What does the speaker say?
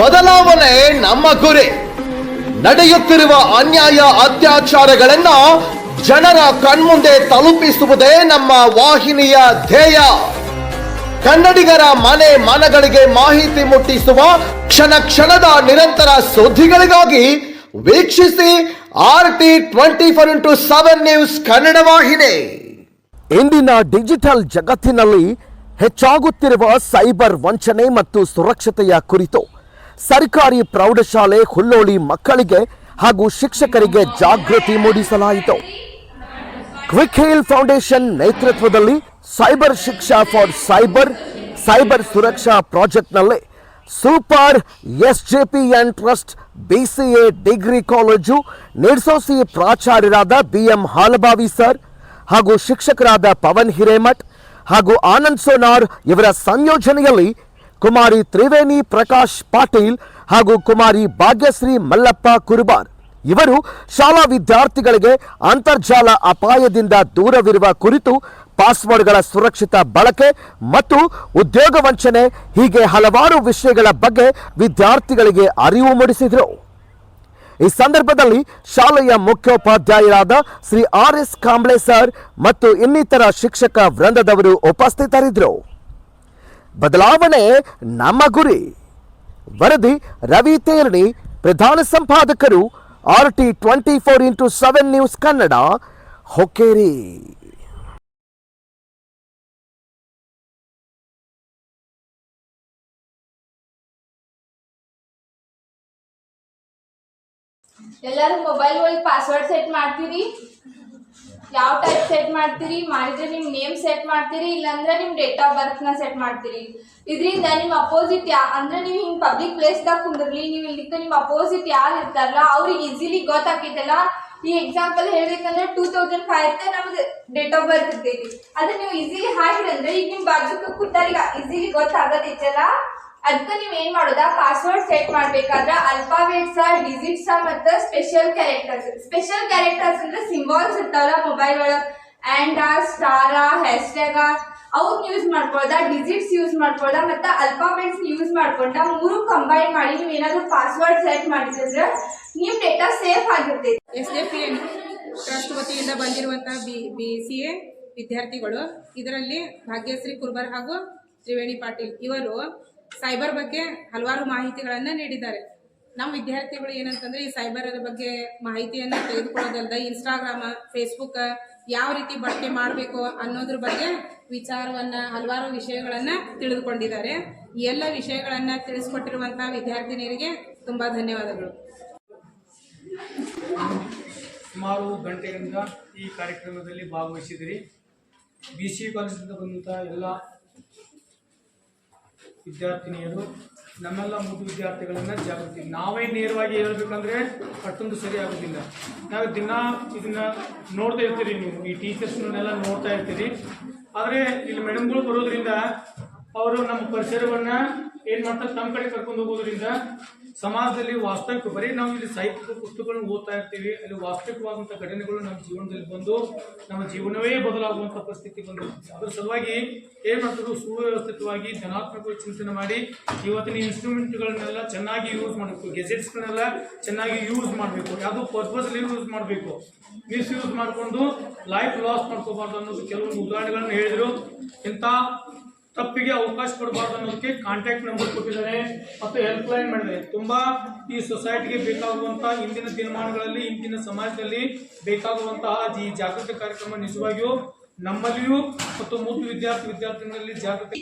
ಬದಲಾವಣೆ ನಮ್ಮ ಗುರಿ. ನಡೆಯುತ್ತಿರುವ ಅನ್ಯಾಯ ಅತ್ಯಾಚಾರಗಳನ್ನ ಜನರ ಕಣ್ಮುಂದೆ ತಲುಪಿಸುವುದೇ ನಮ್ಮ ವಾಹಿನಿಯ ಧ್ಯೇಯ. ಕನ್ನಡಿಗರ ಮನೆ ಮನಗಳಿಗೆ ಮಾಹಿತಿ ಮುಟ್ಟಿಸುವ ಕ್ಷಣ ಕ್ಷಣದ ನಿರಂತರ ಸುದ್ದಿಗಳಿಗಾಗಿ ವೀಕ್ಷಿಸಿ R T twenty four into seven news Kannada ವಾಹಿನಿ. ಇಂದಿನ ಡಿಜಿಟಲ್ ಜಗತ್ತಿನಲ್ಲಿ ಹೆಚ್ಚಾಗುತ್ತಿರುವ ಸೈಬರ್ ವಂಚನೆ ಮತ್ತು ಸುರಕ್ಷತೆಯ ಕುರಿತು ಸರ್ಕಾರಿ ಪ್ರೌಢಶಾಲೆ ಹುಲ್ಲೋಳಿ ಮಕ್ಕಳಿಗೆ ಹಾಗೂ ಶಿಕ್ಷಕರಿಗೆ ಜಾಗೃತಿ ಮೂಡಿಸಲಾಯಿತು. ಕ್ವಿಕ್ ಹೇಲ್ ಫೌಂಡೇಶನ್ ನೇತೃತ್ವದಲ್ಲಿ cyber Shiksha for cyber cyber Suraksha ಪ್ರಾಜೆಕ್ಟ್ನಲ್ಲಿ super S J P N trust A degree college ನಿರ್ಸೋಸಿ ಪ್ರಾಚಾರ್ಯರಾದ ಬಿ ಎಂ ಹಾಲಬಾವಿ ಸರ್ ಹಾಗೂ ಶಿಕ್ಷಕರಾದ ಪವನ್ ಹಿರೇಮಠ್ ಹಾಗೂ ಆನಂದ್ ಸೋನಾರ್ ಇವರ ಸಂಯೋಜನೆಯಲ್ಲಿ ಕುಮಾರಿ ತ್ರಿವೇಣಿ ಪ್ರಕಾಶ್ ಪಾಟೀಲ್ ಹಾಗೂ ಕುಮಾರಿ ಭಾಗ್ಯಶ್ರೀ ಮಲ್ಲಪ್ಪ ಕುರುಬಾರ್ ಇವರು ಶಾಲಾ ವಿದ್ಯಾರ್ಥಿಗಳಿಗೆ ಅಂತರ್ಜಾಲ ಅಪಾಯದಿಂದ ದೂರವಿರುವ ಕುರಿತು ಪಾಸ್ವರ್ಡ್ಗಳ ಸುರಕ್ಷಿತ ಬಳಕೆ ಮತ್ತು ಉದ್ಯೋಗ ವಂಚನೆ ಹೀಗೆ ಹಲವಾರು ವಿಷಯಗಳ ಬಗ್ಗೆ ವಿದ್ಯಾರ್ಥಿಗಳಿಗೆ ಅರಿವು ಮೂಡಿಸಿದರು. ಈ ಸಂದರ್ಭದಲ್ಲಿ ಶಾಲೆಯ ಮುಖ್ಯೋಪಾಧ್ಯಾಯರಾದ Shri R S Kamble sir ಮತ್ತು ಇನ್ನಿತರ ಶಿಕ್ಷಕ ವೃಂದದವರು ಉಪಸ್ಥಿತರಿದ್ದರು. ಬದಲಾವಣೆ ನಮ್ಮ ಗುರಿ. ವರದಿ ರವಿ ತೇರಣಿ, ಪ್ರಧಾನ ಸಂಪಾದಕರು R T twenty four into seven news Kannada, Hukkeri. ಎಲ್ಲರೂ ಮೊಬೈಲ್ ಒಳಗೆ ಪಾಸ್ವರ್ಡ್ ಸೆಟ್ ಮಾಡ್ತೀರಿ? ಯಾವ ಟೈಪ್ ಸೆಟ್ ಮಾಡ್ತೀರಿ? ಮಾಡಿದ್ರೆ ನಿಮ್ಮ ನೇಮ್ ಸೆಟ್ ಮಾಡ್ತೀರಿ, ಇಲ್ಲಾಂದ್ರೆ ನಿಮ್ಮ ಡೇಟ್ ಆಫ್ ಬರ್ತ್ನ ಸೆಟ್ ಮಾಡ್ತೀರಿ. ಇದರಿಂದ ನಿಮ್ಮ ಅಪೋಸಿಟ್ ಯಾ ಅಂದ್ರೆ ನೀವು ಹಿಂಗೆ ಪಬ್ಲಿಕ್ ಪ್ಲೇಸ್ದಾಗ ಕುಂದಿರ್ಲಿ, ನೀವು ಇಲ್ಲಿ ನಿಮ್ಮ ಅಪೋಸಿಟ್ ಯಾರು ಇರ್ತಾರಲ್ಲ, ಅವ್ರಿಗೆ ಈಸಿಲಿ ಗೊತ್ತಾಕೈತಲ್ಲ. ಈ ಎಕ್ಸಾಂಪಲ್ ಹೇಳ್ಬೇಕಂದ್ರೆ ಟೂ ತೌಸಂಡ್ ಫೈವ್ ಅಂತ ನಮ್ದು ಡೇಟ್ ಆಫ್ ಬರ್ತ್ ಇರ್ತೈತಿ. ಅದ್ರ ನೀವು ಈಸಿಲಿ ಹಾಕಿರಂದ್ರೆ ಈಗ ನಿಮ್ಮ ಬಾಜು ಕೂತಾರಿಗೆ ಈಸಿಲಿ ಗೊತ್ತಾಗತೈತಲ್ಲ. ಅದಕ್ಕೆ ನೀವು ಏನ್ ಮಾಡೋದಾ? ಪಾಸ್ವರ್ಡ್ ಸೆಟ್ ಮಾಡ್ಬೇಕಾದ್ರೆ ಅಲ್ಫಾಬೆಟ್ಸ್ ಡಿಜಿಟ್ಸ್ ಮತ್ತೆ ಸ್ಪೆಷಲ್ ಕ್ಯಾರೆಕ್ಟರ್ಸ್ ಸ್ಪೆಷಲ್ ಕ್ಯಾರೆಕ್ಟರ್ಸ್ ಅಂದ್ರೆ ಸಿಂಬಾಲ್ಸ್ ಇರ್ತಾವಲ್ಲ ಮೊಬೈಲ್ ಒಳಗೆ. ಆ್ಯಂಡ್ ಸ್ಟಾರ ಹ್ಯಾಶ್ಟ್ಯಾಗ ಅವ್ರನ್ನ ಯೂಸ್ ಮಾಡ್ಕೊಳ್ದ ಡಿಜಿಟ್ಸ್ ಯೂಸ್ ಮಾಡ್ಕೊಳ್ದ ಮತ್ತೆ ಅಲ್ಫಾಬೆಟ್ಸ್ ಯೂಸ್ ಮಾಡ್ಕೊಂಡ ಮೂರು ಕಂಬೈನ್ ಮಾಡಿ ನೀವು ಏನಾದ್ರು ಪಾಸ್ವರ್ಡ್ ಸೆಟ್ ಮಾಡಿದ್ರೆ ನಿಮ್ಮ ಡೇಟಾ ಸೇಫ್ ಆಗಿರ್ತೈತಿ. ಎಸ್ ಬಂದಿರುವಂತಹ ಬಿ ಸಿ ಎ ವಿದ್ಯಾರ್ಥಿಗಳು. ಇದರಲ್ಲಿ ಭಾಗ್ಯಶ್ರೀ ಕುರ್ಬರ್ ಹಾಗೂ ತ್ರಿವೇಣಿ ಪಾಟೀಲ್. ಇವರು ಸೈಬರ್ ಬಗ್ಗೆ ಹಲವಾರು ಮಾಹಿತಿಗಳನ್ನು ನೀಡಿದ್ದಾರೆ. ನಮ್ಮ ವಿದ್ಯಾರ್ಥಿಗಳು ಏನಂತಂದ್ರೆ ಈ ಸೈಬರ್ ಬಗ್ಗೆ ಮಾಹಿತಿಯನ್ನು ತೆಗೆದುಕೊಳ್ಳೋದಲ್ಲದೆ ಇನ್ಸ್ಟಾಗ್ರಾಮ ಫೇಸ್ಬುಕ್ ಯಾವ ರೀತಿ ಬಳಕೆ ಮಾಡಬೇಕು ಅನ್ನೋದ್ರ ಬಗ್ಗೆ ವಿಚಾರವನ್ನ ಹಲವಾರು ವಿಷಯಗಳನ್ನ ತಿಳಿದುಕೊಂಡಿದ್ದಾರೆ. ಎಲ್ಲ ವಿಷಯಗಳನ್ನ ತಿಳಿಸ್ಕೊಟ್ಟಿರುವಂತಹ ವಿದ್ಯಾರ್ಥಿನಿಯರಿಗೆ ತುಂಬಾ ಧನ್ಯವಾದಗಳು. ಸುಮಾರು ಗಂಟೆಯಿಂದ ಈ ಕಾರ್ಯಕ್ರಮದಲ್ಲಿ ಭಾಗವಹಿಸಿದಿರಿ ಬಿ ಸಿ ಕಾಲೇಜಿಂದ ಬಂದಂತಹ ಎಲ್ಲ ವಿದ್ಯಾರ್ಥಿನಿಯರು, ನಮ್ಮೆಲ್ಲ ಮುದ್ದು ವಿದ್ಯಾರ್ಥಿಗಳನ್ನು ಜಾಗೃತಿ. ನಾವೇ ನೇರವಾಗಿ ಹೇಳ್ಬೇಕಂದ್ರೆ ಅಷ್ಟೊಂದು ಸರಿ ಆಗೋದಿಲ್ಲ. ನಾವು ದಿನ ಇದನ್ನ ನೋಡ್ತಾ ಇರ್ತೀರಿ ನೀವು, ಈ ಟೀಚರ್ಸ್ನೆಲ್ಲ ನೋಡ್ತಾ ಇರ್ತೀರಿ. ಆದರೆ ಇಲ್ಲಿ ಮೇಡಮ್ಗಳು ಬರೋದ್ರಿಂದ ಅವರು ನಮ್ಮ ಪರಿಸರವನ್ನ ಏನ್ ಮಾಡ್ತಾರೆ? ತಮ್ಮ ಕಡೆ ಕರ್ಕೊಂಡು ಹೋಗೋದ್ರಿಂದ ಸಮಾಜದಲ್ಲಿ ವಾಸ್ತವಿಕ, ಬರೀ ನಾವು ಇಲ್ಲಿ ಸಾಹಿತ್ಯದ ಪುಸ್ತಕಗಳನ್ನು ಓದ್ತಾ ಇರ್ತೀವಿ, ಅಲ್ಲಿ ವಾಸ್ತವಿಕವಾದಂಥ ಘಟನೆಗಳು ನಮ್ಮ ಜೀವನದಲ್ಲಿ ಬಂದು ನಮ್ಮ ಜೀವನವೇ ಬದಲಾಗುವಂಥ ಪರಿಸ್ಥಿತಿ ಬಂದು ಅದ್ರ ಸಲುವಾಗಿ ಏನ್ ಮಾಡ್ತಾರೆ ಸುವ್ಯವಸ್ಥಿತವಾಗಿ ಧನಾತ್ಮಕ ಚಿಂತನೆ ಮಾಡಿ ಇವತ್ತಿನ ಇನ್ಸ್ಟ್ರೂಮೆಂಟ್ಗಳನ್ನೆಲ್ಲ ಚೆನ್ನಾಗಿ ಯೂಸ್ ಮಾಡಬೇಕು ಗೆಜೆಟ್ಸ್ಗಳನ್ನೆಲ್ಲ ಚೆನ್ನಾಗಿ ಯೂಸ್ ಮಾಡಬೇಕು, ಯಾವುದು ಪರ್ಪಸ್ಲಿ ಯೂಸ್ ಮಾಡಬೇಕು. ಮಿಸ್ ಯೂಸ್ ಮಾಡಿಕೊಂಡು ಲೈಫ್ ಲಾಸ್ ಮಾಡ್ಕೋಬಾರ್ದು ಅನ್ನೋದು ಕೆಲವೊಂದು ಉದಾಹರಣೆಗಳನ್ನು ಹೇಳಿದ್ರು. ಇಂಥ ತಪ್ಪಿಗೆ ಅವಕಾಶ ಕೊಡಬಾರ್ದು ಅನ್ನೋದಕ್ಕೆ ಕಾಂಟ್ಯಾಕ್ಟ್ ನಂಬರ್ ಕೊಟ್ಟಿದ್ದಾರೆ ಮತ್ತು ಹೆಲ್ಪ್ ಲೈನ್ ಮಾಡಿದ್ದಾರೆ. ತುಂಬ ಈ ಸೊಸೈಟಿಗೆ ಬೇಕಾಗುವಂತಹ ಇಂದಿನ ದಿನಮಾನಗಳಲ್ಲಿ, ಇಂದಿನ ಸಮಾಜದಲ್ಲಿ ಬೇಕಾಗುವಂತಹ ಈ ಜಾಗೃತಿ ಕಾರ್ಯಕ್ರಮ ನಿಜವಾಗಿಯೂ ನಮ್ಮಲ್ಲಿಯೂ ಮತ್ತು ಮೂರು ವಿದ್ಯಾರ್ಥಿ ವಿದ್ಯಾರ್ಥಿಗಳಲ್ಲಿ ಜಾಗೃತಿ